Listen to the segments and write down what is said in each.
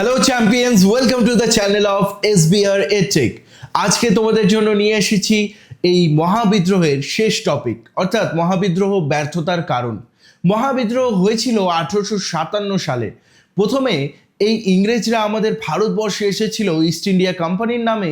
Hello champions welcome to the channel of S BR Atec আজকে তোমাদের জন্য নিয়ে এসেছি এই মহাবিদ্রোহের শেষ টপিক অর্থাৎ মহাবিদ্রোহ ব্যর্থতার কারণ। মহাবিদ্রোহ হয়েছিল আঠারোশো সাতান্ন সালে। প্রথমে এই ইংরেজরা আমাদের ভারতবর্ষে এসেছিল ইস্ট ইন্ডিয়া কোম্পানির নামে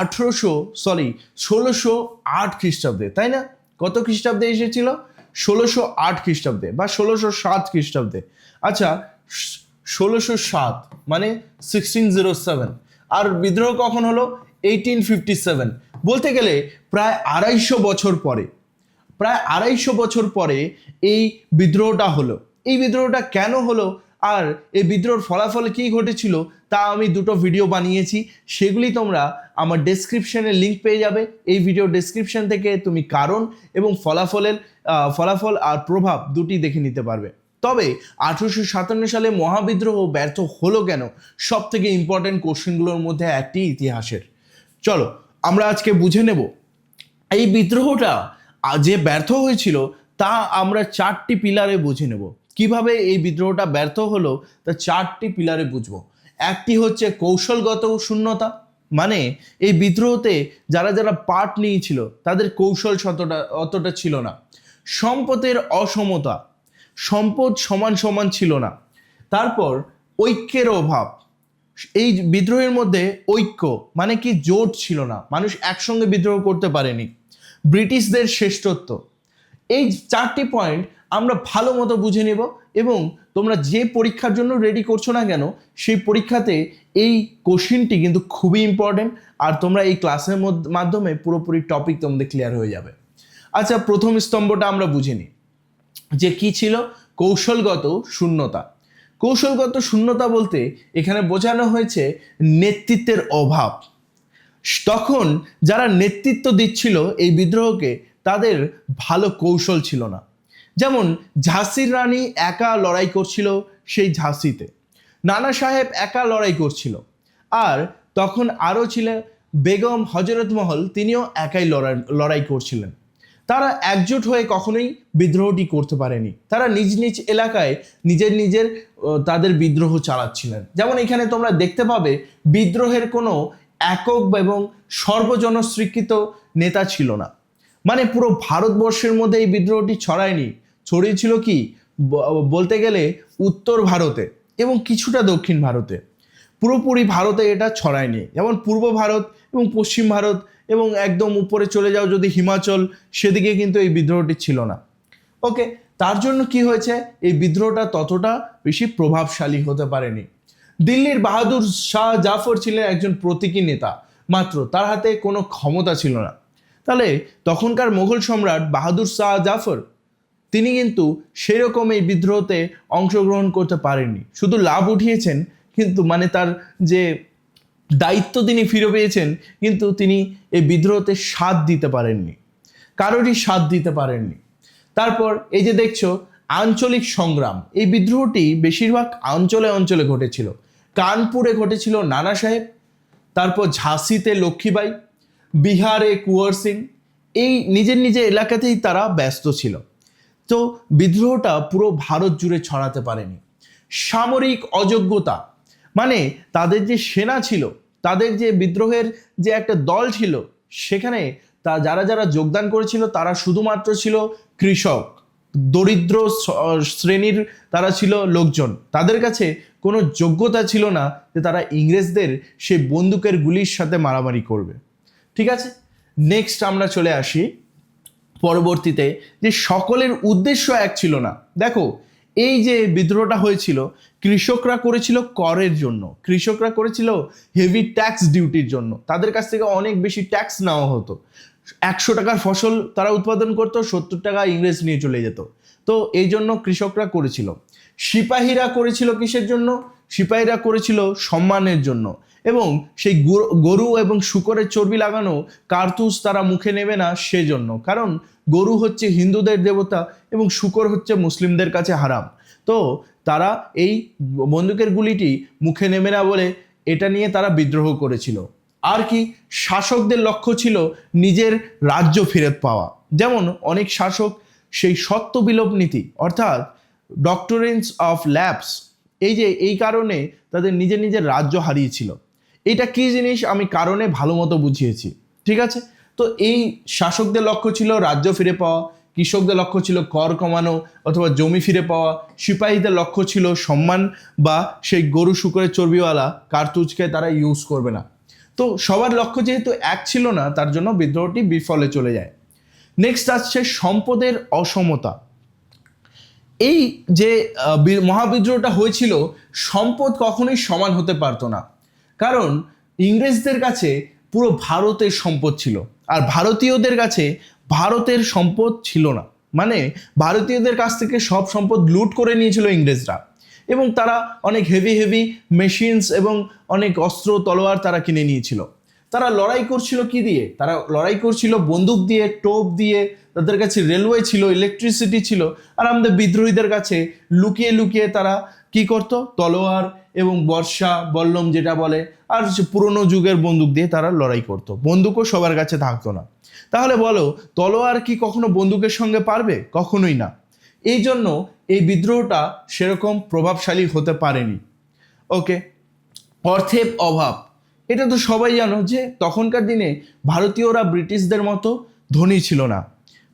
আঠেরোশো সরি ষোলোশো আট খ্রিস্টাব্দে, তাই না? কত খ্রিস্টাব্দে এসেছিল? ষোলোশো আট খ্রিস্টাব্দে বা ষোলোশো সাত খ্রিস্টাব্দে। আচ্ছা ষোলোশো সাত মানে সিক্সটিন জিরো সেভেন আর বিদ্রোহ কখন হলো? এইটিন ফিফটি সেভেন বলতে গেলে প্রায় আড়াইশো বছর পরে, প্রায় আড়াইশো বছর পরে এই বিদ্রোহটা হলো। এই বিদ্রোহটা কেন হলো? আর এই বিদ্রোহের ফলাফল কী ঘটেছিল? তা আমি দুটো ভিডিও বানিয়েছি। সেগুলি তোমরা আমার ডেসক্রিপশনে লিঙ্ক পেয়ে যাবে। এই ভিডিও ডেসক্রিপশন থেকে তুমি কারণ এবং ফলাফলের ফলাফল আর প্রভাব দুটি দেখে নিতে পারবে। তবে আঠারোশো সাতান্ন সালে মহাবিদ্রোহ ব্যর্থ হলো কেন? সব থেকে ইম্পর্টেন্ট কোশ্চেনগুলোর মধ্যে একটি ইতিহাসের। চলো, আমরা আজকে বুঝে নেব। এই বিদ্রোহটা যে ব্যর্থ হয়েছিল, তা আমরা চারটি পিলারে বুঝে নেব। কীভাবে এই বিদ্রোহটা ব্যর্থ হলো, তা চারটি পিলারে বুঝব। একটি হচ্ছে কৌশলগত শূন্যতা মানে এই বিদ্রোহতে যারা যারা পার্ট নিয়েছিল, তাদের কৌশল শতটা অতটা ছিল না। সম্পদের অসমতা সম্পদ সমান সমান ছিল না। তারপর ঐক্যের অভাব। এই বিদ্রোহের মধ্যে ঐক্য মানে কি জোট ছিল না। মানুষ একসঙ্গে বিদ্রোহ করতে পারেনি। ব্রিটিশদের শ্রেষ্ঠত্ব। এই চারটি পয়েন্ট আমরা ভালো মতো বুঝে নেব এবং তোমরা যে পরীক্ষার জন্য রেডি করছ না কেন, সেই পরীক্ষাতে এই কোশ্চিনটি কিন্তু খুবই ইম্পর্টেন্ট আর তোমরা এই ক্লাসের মধ্য- মাধ্যমে পুরোপুরি টপিক তোমাদের ক্লিয়ার হয়ে যাবে। আচ্ছা প্রথম স্তম্ভটা আমরা বুঝে নিই। যে কি ছিল? কৌশলগত শূন্যতা। কৌশলগত শূন্যতা বলতে এখানে বোঝানো হয়েছে নেতৃত্বের অভাব। তখন যারা নেতৃত্ব দিচ্ছিল এই বিদ্রোহকে, তাদের ভালো কৌশল ছিল না। যেমন ঝাঁসির রানী একা লড়াই করছিল সেই ঝাঁসিতে। নানা সাহেব একা লড়াই করছিল। আর তখন আরও ছিলেন বেগম হজরত মহল, তিনিও একাই লড়াই লড়াই করছিলেন। তারা একজোট হয়ে কখনোই বিদ্রোহটি করতে পারেনি। তারা নিজ নিজ এলাকায় নিজের নিজের তাদের বিদ্রোহ চালাচ্ছিলেন। যেমন এখানে তোমরা দেখতে পাবে, বিদ্রোহের কোনো একক এবং সর্বজনস্বীকৃত নেতা ছিল না। মানে পুরো ভারতবর্ষের মধ্যে এই বিদ্রোহটি ছড়ায়নি। ছড়িয়েছিল কি? বলতে গেলে উত্তর ভারতে এবং কিছুটা দক্ষিণ ভারতে। পুরোপুরি ভারতে এটা ছড়ায়নি। যেমন পূর্ব ভারত এবং পশ্চিম ভারত এবং একদম উপরে চলে যাও যদি হিমাচল, সেদিকে কিন্তু এই বিদ্রোহটি ছিল না। ওকে তার জন্য কি হয়েছে? এই বিদ্রোহটা ততটা বেশি প্রভাবশালী হতে পারেনি। দিল্লির বাহাদুর শাহ জাফর ছিলেন একজন প্রতীকী নেতা, মাত্র তার হাতে কোনো ক্ষমতা ছিল না। তাহলে তখনকার মোগল সম্রাট বাহাদুর শাহ জাফর, তিনি কিন্তু সেরকম এই বিদ্রোহতে অংশগ্রহণ করতে পারেননি। শুধু লাভ উঠিয়েছেন, কিন্তু মানে তার যে দায়িত্ব তিনি ফিরে পেয়েছেন, কিন্তু তিনি এই বিদ্রোহতে সাথ দিতে পারেননি। কারোরই সাথ দিতে পারেননি। তারপর এই যে দেখছ, আঞ্চলিক সংগ্রাম। এই বিদ্রোহটি বেশিরভাগ অঞ্চলে অঞ্চলে ঘটেছিল। কানপুরে ঘটেছিল নানা সাহেব, তারপর ঝাঁসিতে লক্ষ্মীবাই, বিহারে কুয়ার সিং, এই নিজের নিজের এলাকাতেই তারা ব্যস্ত ছিল। তো বিদ্রোহটা পুরো ভারত জুড়ে ছড়াতে পারেনি। সামরিক অযোগ্যতা মানে তাদের যে সেনা ছিল, তাদের যে বিদ্রোহের যে একটা দল ছিল, সেখানে তা যারা যারা যোগদান করেছিল তারা শুধুমাত্র ছিল কৃষক, দরিদ্র শ্রেণির তারা ছিল লোকজন। তাদের কাছে কোনো যোগ্যতা ছিল না যে তারা ইংরেজদের সেই বন্দুকের গুলির সাথে মারামারি করবে। ঠিক আছে? নেক্সট আমরা চলে আসি, পরবর্তীতে যে সকলের উদ্দেশ্য এক ছিল না। দেখো এই যে বিদ্রোহটা হয়েছিল, কৃষকরা করেছিল করের জন্য। কৃষকরা করেছিল হেভি ট্যাক্স ডিউটির জন্য। তাদের কাছ থেকে অনেক বেশি ট্যাক্স নেওয়া হতো। একশো টাকার ফসল তারা উৎপাদন করতো, সত্তর টাকা ইংরেজ নিয়ে চলে যেত। তো এই জন্য কৃষকরা করেছিল। সিপাহীরা করেছিল কিসের জন্য? সিপাহীরা করেছিল সম্মানের জন্য। এবং সেই গরু- এবং শুকরের চর্বি লাগানো কার্তুস তারা মুখে নেবে না সেজন্য। কারণ গরু হচ্ছে হিন্দুদের দেবতা এবং শুকর হচ্ছে মুসলিমদের কাছে হারাম। তো তারা এই বন্দুকের গুলিটি মুখে নেমে না বলে এটা নিয়ে তারা বিদ্রোহ করেছিল। আর কি শাসকদের লক্ষ্য ছিল নিজের রাজ্য ফেরত পাওয়া। যেমন অনেক শাসক সেই সত্য বিলোপ নীতি, অর্থাৎ ডক্টরেন্স অফ ল্যাবস এই যে এই কারণে তাদের নিজের নিজের রাজ্য হারিয়েছিল। এটা কি জিনিস? আমি কারণে ভালো মতো বুঝিয়েছি। ঠিক আছে? তো এই শাসকদের লক্ষ্য ছিল রাজ্য ফিরে পাওয়া, কৃষকদের লক্ষ্য ছিল কর কমানো অথবা জমি ফিরে পাওয়া, সিপাহীদের লক্ষ্য ছিল সম্মান বা সেই গরু শুকরের চর্বিওয়ালা কার্তুজকে তারা ইউজ করবে না। তো সবার লক্ষ্য যেহেতু এক ছিল না, তার জন্য বিদ্রোহটি বিফলে চলে যায়। নেক্সট আসছে সম্পদের অসমতা। এই যে মহাবিদ্রোহটা হয়েছিল, সম্পদ কখনোই সমান হতে পারতো না। কারণ ইংরেজদের কাছে পুরো ভারতের সম্পদ ছিল। আর ভারতীয়দের কাছে ভারতের সম্পদ ছিল না। মানে ভারতীয়দের কাছ থেকে সব সম্পদ লুট করে নিয়েছিল ইংরেজরা। এবং তারা অনেক হেভি হেভি মেশিনস এবং অনেক অস্ত্র, তলোয়ার তারা কিনে নিয়েছিল। তারা লড়াই করছিল কি দিয়ে? তারা লড়াই করছিল বন্দুক দিয়ে, টোপ দিয়ে, তাদের কাছে রেলওয়ে ছিল ইলেকট্রিসিটি ছিল। আর আমাদের বিদ্রোহীদের কাছে লুকিয়ে লুকিয়ে তারা কি করত? তলোয়ার এবং বর্ষা, বল্লম যেটা বলে, আর পুরনো যুগের বন্দুক দিয়ে তারা লড়াই করত। বন্দুকও সবার কাছে থাকতো না। তাহলে বলো, তলোয়ার কি কখনো বন্দুকের সঙ্গে পারবে? কখনোই না। এই জন্য এই বিদ্রোহটা সেরকম প্রভাবশালী হতে পারেনি। ওকে? অর্থের অভাব। এটা তো সবাই জানো যে তখনকার দিনে ভারতীয়রা ব্রিটিশদের মতো ধনী ছিল না।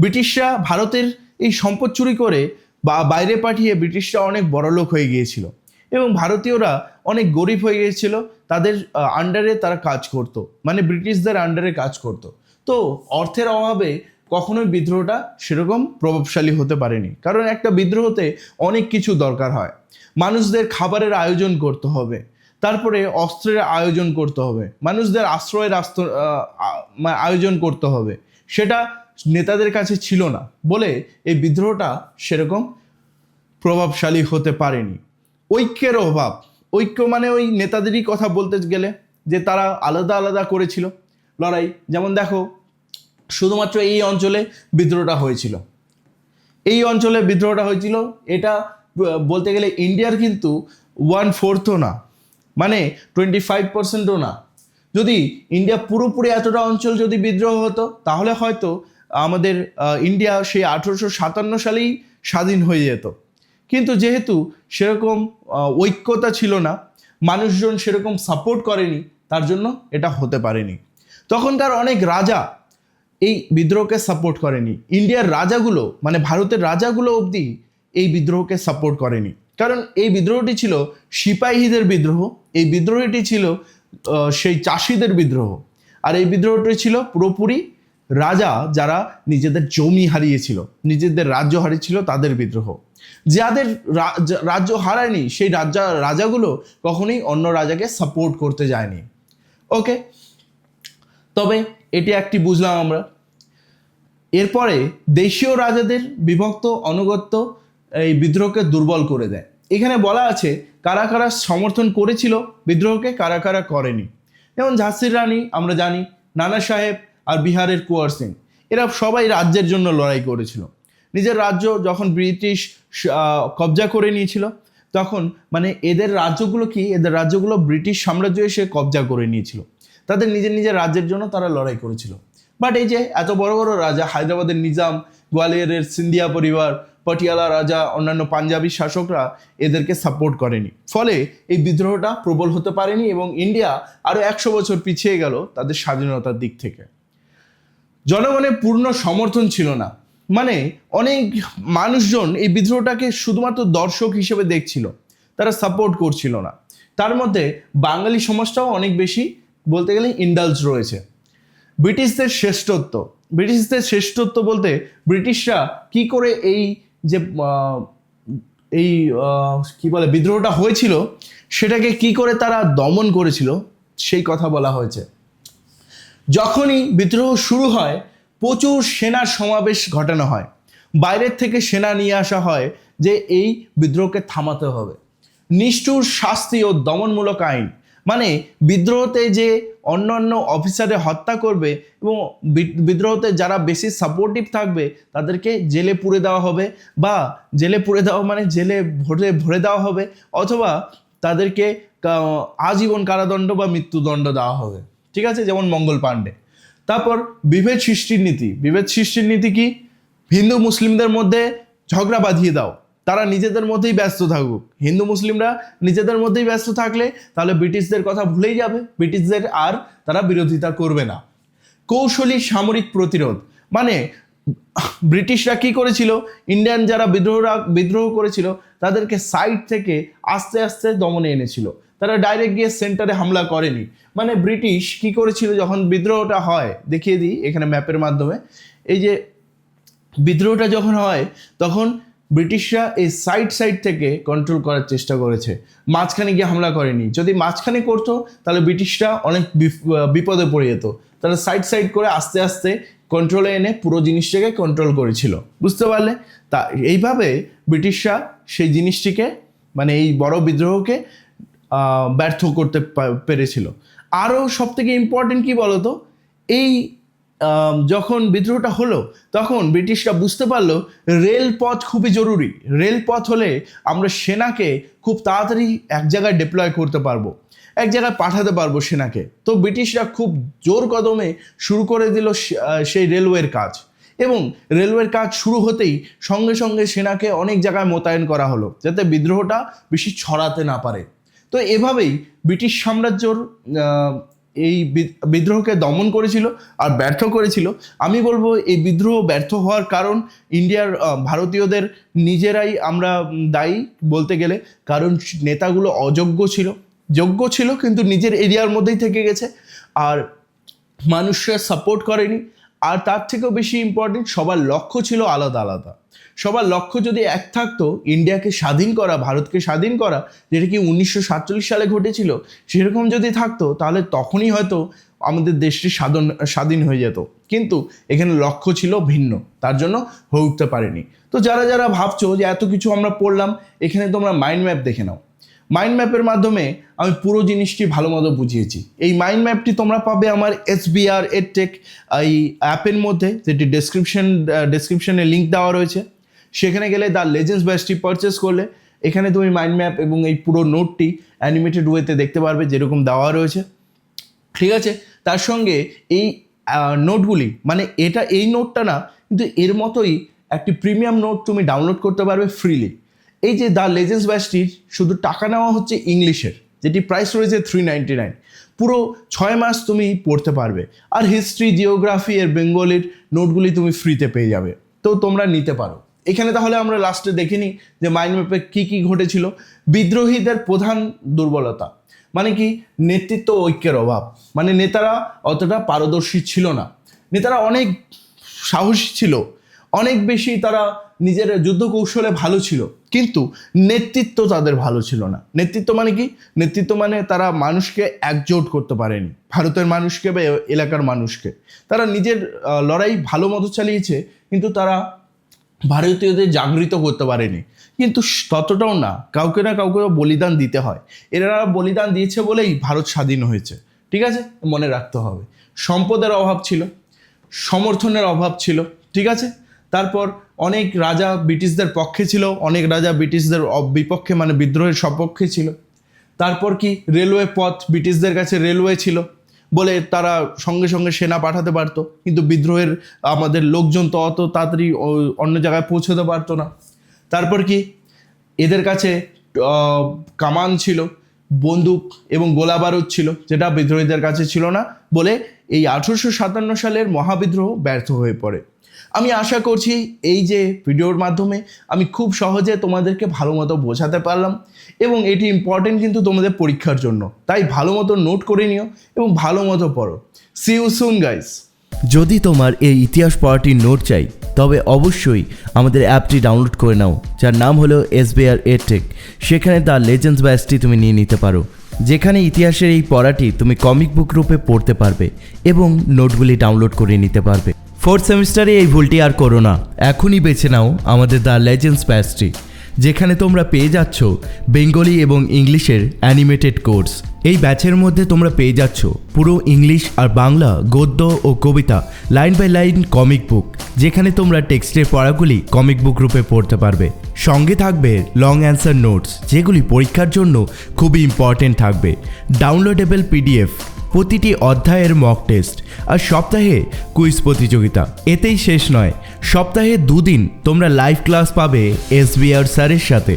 ব্রিটিশরা ভারতের এই সম্পদ চুরি করে বা বাইরে পাঠিয়ে ব্রিটিশরা অনেক বড়লোক হয়ে গিয়েছিল। এবং ভারতীয়রা অনেক গরিব হয়ে গিয়েছিল, তাদের আন্ডারে তারা কাজ করত। মানে ব্রিটিশদের আন্ডারে কাজ করত। তো অর্থের অভাবে কখনোই বিদ্রোহটা সেরকম প্রভাবশালী হতে পারেনি। কারণ একটা বিদ্রোহতে অনেক কিছু দরকার হয়। মানুষদের খাবারের আয়োজন করতে হবে, তারপরে অস্ত্রের আয়োজন করতে হবে, মানুষদের আশ্রয়ের আয়োজন করতে হবে। সেটা নেতাদের কাছে ছিল না বলে এই বিদ্রোহটা সেরকম প্রভাবশালী হতে পারেনি। ঐক্যের অভাব, ঐক্য মানে ওই নেতাদেরই কথা বলতে গেলে যে তারা আলাদা আলাদা করেছিল লড়াই। যেমন দেখো, শুধুমাত্র এই অঞ্চলে বিদ্রোহটা হয়েছিল। এই অঞ্চলে বিদ্রোহটা হয়েছিল, এটা বলতে গেলে ইন্ডিয়ার কিন্তু ওয়ান ফোর্থও না মানে টোয়েন্টি ফাইভ পার্সেন্টও না। যদি ইন্ডিয়া পুরোপুরি এতটা অঞ্চল যদি বিদ্রোহ হতো, তাহলে হয়তো আমাদের ইন্ডিয়া সেই আঠেরোশো সাতান্ন সালেই স্বাধীন হয়ে যেত। কিন্তু যেহেতু সেরকম ঐক্যতা ছিল না, মানুষজন সেরকম সাপোর্ট করেনি, তার জন্য এটা হতে পারেনি। তখনকার অনেক রাজা এই বিদ্রোহকে সাপোর্ট করেনি। ইন্ডিয়ার রাজাগুলো মানে ভারতের রাজাগুলো অবধি এই বিদ্রোহকে সাপোর্ট করেনি। কারণ এই বিদ্রোহটি ছিল সিপাহীদের বিদ্রোহ, এই বিদ্রোহটি ছিল সেই চাষিদের বিদ্রোহ। আর এই বিদ্রোহটি ছিল পুরোপুরি রাজা যারা নিজেদের জমি হারিয়েছিল, নিজেদের রাজ্য হারিয়েছিল তাদের বিদ্রোহ। যাদের রাজ্য হারায়নি, সেই রাজা, রাজাগুলো কখনোই অন্য রাজাকে সাপোর্ট করতে যায়নি। ওকে তবে এটি একটি বুঝলাম আমরা। এরপরে দেশীয় রাজাদের বিভক্ত অনুগত্য এই বিদ্রোহকে দুর্বল করে দেয়। এখানে বলা আছে, কারা কারা সমর্থন করেছিল বিদ্রোহকে, কারা কারা করেনি। যেমন ঝাঁসির রানী, আমরা জানি, নানা সাহেব আর বিহারের কুয়ার সিং। এরা সবাই রাজ্যের জন্য লড়াই করেছিল। নিজের রাজ্য যখন ব্রিটিশ কবজা করে নিয়েছিল, তখন মানে এদের রাজ্যগুলো কি? এদের রাজ্যগুলো ব্রিটিশ সাম্রাজ্য এসে কবজা করে নিয়েছিল। তাদের নিজের নিজের রাজ্যের জন্য তারা লড়াই করেছিল। বাট এই যে এত বড় বড় রাজা, হায়দ্রাবাদের নিজাম গোয়ালিয়রের সিন্ধিয়া পরিবার, পটিয়ালা রাজা, অন্যান্য পাঞ্জাবি শাসকরা এদেরকে সাপোর্ট করেনি। ফলে এই বিদ্রোহটা প্রবল হতে পারেনি এবং ইন্ডিয়া আরও একশো বছর পিছিয়ে গেল তাদের স্বাধীনতার দিক থেকে। জনগণের পূর্ণ সমর্থন ছিল না। মানে অনেক মানুষজন এই বিদ্রোহটাকে শুধুমাত্র দর্শক হিসেবে দেখছিল, তারা সাপোর্ট করছিল না। তার মধ্যে বাঙালি সমাজটাও অনেক বেশি বলতে গেলে ইন্ডালস রয়েছে। ব্রিটিশদের শ্রেষ্ঠত্ব ব্রিটিশদের শ্রেষ্ঠত্ব বলতে ব্রিটিশরা কি করে এই যে এই কি বলে, বিদ্রোহটা হয়েছিল, সেটাকে কি করে তারা দমন করেছিল, সেই কথা বলা হয়েছে। যখনই বিদ্রোহ শুরু হয়, প্রচুর সেনার সমাবেশ ঘটানো হয়। বাইরের থেকে সেনা নিয়ে আসা হয় যে এই বিদ্রোহকে থামাতে হবে। নিষ্ঠুর শাস্তি ও দমনমূলক আইন মানে বিদ্রোহতে যে অন্য অন্য অফিসারে হত্যা করবে এবং বিদ্রোহতে যারা বেশি সাপোর্টিভ থাকবে, তাদেরকে জেলে পুরে দেওয়া হবে বা জেলে পুরে দেওয়া মানে জেলে ভরে ভরে দেওয়া হবে অথবা তাদেরকে আজীবন কারাদণ্ড বা মৃত্যুদণ্ড দেওয়া হবে। ঠিক আছে? যেমন মঙ্গল পাণ্ডে। তারপর বিভেদ সৃষ্টির নীতি। বিভেদ সৃষ্টির নীতি কি? হিন্দু মুসলিমদের মধ্যে ঝগড়া বাঁধিয়ে দাও। তারা নিজেদের মধ্যেই ব্যস্ত থাকুক। হিন্দু মুসলিমরা নিজেদের মধ্যেই ব্যস্ত থাকলে তাহলে ব্রিটিশদের কথা ভুলেই যাবে। ব্রিটিশদের আর তারা বিরোধিতা করবে না। কৌশলী সামরিক প্রতিরোধ। মানে ব্রিটিশরা কি করেছিল? ইন্ডিয়ান যারা বিদ্রোহরা, বিদ্রোহ করেছিল, তাদেরকে সাইড থেকে আস্তে আস্তে দমনে এনেছিল। তারা ডাইরেক্ট গিয়ে সেন্টারে হামলা করেনি। মানে ব্রিটিশ কি করেছিল যখন বিদ্রোহটা হয়, দেখিয়ে দিই এখানে ম্যাপের মাধ্যমে। এই যে বিদ্রোহটা যখন হয়, তখন ব্রিটিশরা এই সাইড সাইড থেকে কন্ট্রোল করার চেষ্টা করেছে। মাঝখানে গিয়ে হামলা করেনি। যদি মাঝখানে করতো, তাহলে ব্রিটিশরা অনেক বিপ- বিপদে পড়ে যেত। তারা সাইড সাইড করে আস্তে আস্তে কন্ট্রোলে এনে পুরো জিনিসটাকে কন্ট্রোল করেছিল। বুঝতে পারলে? তা এইভাবে ব্রিটিশরা সেই জিনিসটিকে মানে এই বড় বিদ্রোহকে ব্যর্থ করতে পেরেছিল। আরও সব থেকে ইম্পর্টেন্ট কী বলতো? এই যখন বিদ্রোহটা হলো, তখন ব্রিটিশরা বুঝতে পারল রেলপথ খুবই জরুরি। রেলপথ হলে আমরা সেনাকে খুব তাড়াতাড়ি এক জায়গায় ডিপ্লয় করতে পারব, এক জায়গায় পাঠাতে পারব সেনাকে। তো ব্রিটিশরা খুব জোর কদমে শুরু করে দিল সেই রেলওয়ের কাজ। এবং রেলওয়ের কাজ শুরু হতেই সঙ্গে সঙ্গে সেনাকে অনেক জায়গায় মোতায়েন করা হলো, যাতে বিদ্রোহটা বেশি ছড়াতে না পারে। তো এভাবেই ব্রিটিশ সাম্রাজ্যর এই বিদ্রোহকে দমন করেছিল আর ব্যর্থ করেছিল। আমি বলব এই বিদ্রোহ ব্যর্থ হওয়ার কারণ ইন্ডিয়ার ভারতীয়দের নিজেরাই আমরা দায়ী বলতে গেলে। কারণ নেতাগুলো অযোগ্য ছিল। যোগ্য ছিল কিন্তু নিজের এরিয়ার মধ্যেই থেকে গেছে। আর মানুষরা সাপোর্ট করেনি। আর তার থেকেও বেশি ইম্পর্টেন্ট সবার লক্ষ্য ছিল আলাদা আলাদা। সবার লক্ষ্য যদি এক থাকতো, ইন্ডিয়াকে স্বাধীন করা, ভারতকে স্বাধীন করা, যেটা কি উনিশশো সাতচল্লিশ সালে ঘটেছিল, সেরকম যদি থাকতো, তাহলে তখনই হয়তো আমাদের দেশটি স্বাধীন স্বাধীন হয়ে যেত। কিন্তু এখানে লক্ষ্য ছিল ভিন্ন, তার জন্য হয়ে উঠতে পারেনি। তো যারা যারা ভাবছ যে এত কিছু আমরা পড়লাম, এখানে তোমরা মাইন্ড ম্যাপ দেখে নাও। মাইন্ড ম্যাপের মাধ্যমে আমি পুরো জিনিসটি ভালো মতো বুঝিয়েছি। এই মাইন্ড ম্যাপটি তোমরা পাবে আমার এস বিআর এডটেক এই অ্যাপের মধ্যে, যেটি ডেসক্রিপশন ডেসক্রিপশনে লিঙ্ক দেওয়া রয়েছে। সেখানে গেলে দ্য লেজেন্ডস ব্যাচটি পারচেস করলে, এখানে তুমি মাইন্ড ম্যাপ এবং এই পুরো নোটটি অ্যানিমেটেড ওয়েতে দেখতে পারবে, যেরকম দেওয়া রয়েছে। ঠিক আছে? তার সঙ্গে এই নোটগুলি মানে এটা, এই নোটটা না, কিন্তু এর মতোই একটি প্রিমিয়াম নোট তুমি ডাউনলোড করতে পারবে ফ্রিলি এই যে দ্য লেজেন্স ব্যাচটির শুধু টাকা নেওয়া হচ্ছে ইংলিশের যেটি প্রাইস রয়েছে থ্রি নাইনটি নাইন পুরো ছয় মাস তুমি পড়তে পারবে। আর হিস্ট্রি জিওগ্রাফি এর বেঙ্গলির নোটগুলি তুমি ফ্রিতে পেয়ে যাবে। তো তোমরা নিতে পারো। এখানে তাহলে আমরা লাস্টে দেখে নিই যে মাইন্ড ম্যাপে কী কী ঘটেছিল। বিদ্রোহীদের প্রধান দুর্বলতা মানে কি নেতৃত্ব ঐক্যের অভাব। মানে নেতারা অতটা পারদর্শী ছিল না। নেতারা অনেক সাহসী ছিল। অনেক বেশি তারা নিজের যুদ্ধ কৌশলে ভালো ছিল। কিন্তু নেতৃত্ব তাদের ভালো ছিল না। নেতৃত্ব মানে কি? নেতৃত্ব মানে তারা মানুষকে একজোট করতে পারেনি। ভারতের মানুষকে বা এলাকার মানুষকে। তারা নিজের লড়াই ভালো মতো চালিয়েছে, কিন্তু তারা ভারতীয়দের জাগৃত করতে পারেনি। কিন্তু ততটাও না, কাউকে না কাউকে বলিদান দিতে হয়। এরা বলিদান দিয়েছে বলেই ভারত স্বাধীন হয়েছে। ঠিক আছে? মনে রাখতে হবে। সম্পদের অভাব ছিল, সমর্থনের অভাব ছিল। ঠিক আছে? তারপর অনেক রাজা ব্রিটিশদের পক্ষে ছিল, অনেক রাজা ব্রিটিশদের বিপক্ষে মানে বিদ্রোহের সপক্ষে ছিল। তারপর কি রেলওয়ে পথ ব্রিটিশদের কাছে রেলওয়ে ছিল বলে তারা সঙ্গে সঙ্গে সেনা পাঠাতে পারতো। কিন্তু বিদ্রোহের আমাদের লোকজন তো অত তাড়াতাড়ি অন্য জায়গায় পৌঁছতে পারতো না। তারপর কি এদের কাছে কামান ছিল, বন্দুক এবং গোলা বারুদ ছিল, যেটা বিদ্রোহীদের কাছে ছিল না বলে এই আঠারোশো সাতান্ন সালের মহাবিদ্রোহ ব্যর্থ হয়ে পড়ে। আমি আশা করছি এই যে ভিডিওর মাধ্যমে আমি খুব সহজে তোমাদেরকে ভালো মতো বোঝাতে পারলাম এবং এটি ইম্পর্টেন্ট কিন্তু তোমাদের পরীক্ষার জন্য। তাই ভালো মতো নোট করে নিও এবং ভালো মতো পড়ো। সি ইউ সুন গাইস যদি তোমার এই ইতিহাস পড়াটির নোট চাই, তবে অবশ্যই আমাদের অ্যাপটি ডাউনলোড করে নাও, যার নাম হলো এসবিআর এটেক সেখানে তার লেজেন্ডস ব্যাচটি তুমি নিয়ে নিতে পারো। যেখানে ইতিহাসের এই পড়াটি তুমি কমিক বুক রূপে পড়তে পারবে এবং নোটগুলি ডাউনলোড করে নিতে পারবে। ফোর্থ সেমিস্টারে এই ভুলটি আর করো না। এখনই বেছে নাও আমাদের দ্য লেজেন্ডস ব্যাচটি যেখানে তোমরা পেয়ে যাচ্ছ বেঙ্গলি এবং ইংলিশের অ্যানিমেটেড কোর্স এই ব্যাচের মধ্যে তোমরা পেয়ে যাচ্ছ পুরো ইংলিশ আর বাংলা, গদ্য ও কবিতা line by line comic book যেখানে তোমরা টেক্সটের পড়াগুলি কমিক বুক রূপে পড়তে পারবে। সঙ্গে থাকবে লং অ্যান্সার নোটস যেগুলি পরীক্ষার জন্য খুবই ইম্পর্টেন্ট থাকবে। ডাউনলোডেবল পিডিএফ প্রতিটি অধ্যায়ের মক টেস্ট আর সপ্তাহে কুইজ প্রতিযোগিতা। এতেই শেষ নয়। সপ্তাহে দুদিন তোমরা লাইভ ক্লাস পাবে এসবিআর স্যারের সাথে।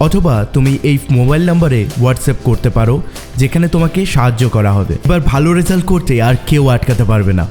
অথবা তুমি এই মোবাইল নাম্বারে হোয়াটসঅ্যাপ করতে পারো, যেখানে তোমাকে সাহায্য করা হবে। এবার ভালো রেজাল্ট করতে আর কেউ আটকাতে পারবে না।